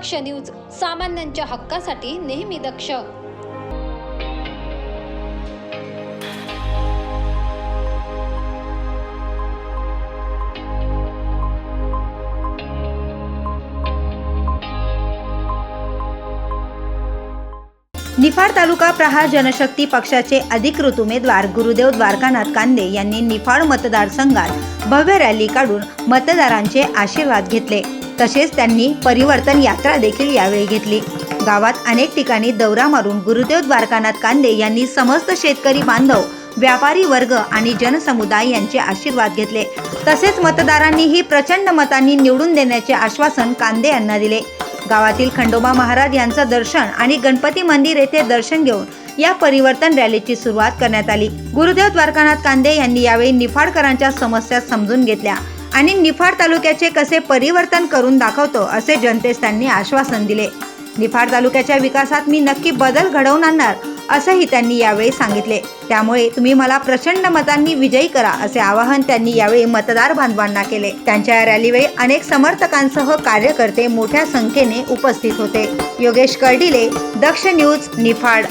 दक्ष news सामान्यांच्या हक्कासाठी नेहमी दक्ष. निफाड तालुका प्रहार जनशक्ती पक्षाचे अधिकृत उमेदवार गुरुदेव द्वारकानाथ कांदे यांनी निफाड मतदारसंघात भव्य रॅली काढून मतदारांचे आशीर्वाद घेतले. तसेच त्यांनी परिवर्तन यात्रा देखील यावेळी घेतली. गावात अनेक ठिकाणी दौरा मारून गुरुदेव द्वारकानाथ कांदे यांनी समस्त शेतकरी बांधव व्यापारी वर्ग आणि जनसमुदाय यांचे आशीर्वाद घेतले. तसेच मतदारांनीही प्रचंड मतांनी निवडून देण्याचे आश्वासन कांदे यांना दिले. गावातील खंडोबा महाराज यांचं दर्शन आणि गणपती मंदिर येथे दर्शन घेऊन या परिवर्तन रॅलीची सुरुवात करण्यात आली. गुरुदेव द्वारकानाथ कांदे यांनी यावेळी निफाडकरांच्या समस्या समजून घेतल्या. आणि निफाड तालुक्याचे कसे परिवर्तन करून दाखवतो असे जनतेस त्यांनी आश्वासन दिले. निफाड तालुक्याच्या विकासात मी नक्की बदल घडवून आणणार असंही त्यांनी यावेळी सांगितले. त्यामुळे तुम्ही मला प्रचंड मतांनी विजयी करा असे आवाहन त्यांनी यावेळी मतदार बांधवांना केले. त्यांच्या या रॅलीवेळी अनेक समर्थकांसह कार्यकर्ते मोठ्या संख्येने उपस्थित होते. योगेश कर्डिले दक्ष न्यूज निफाड.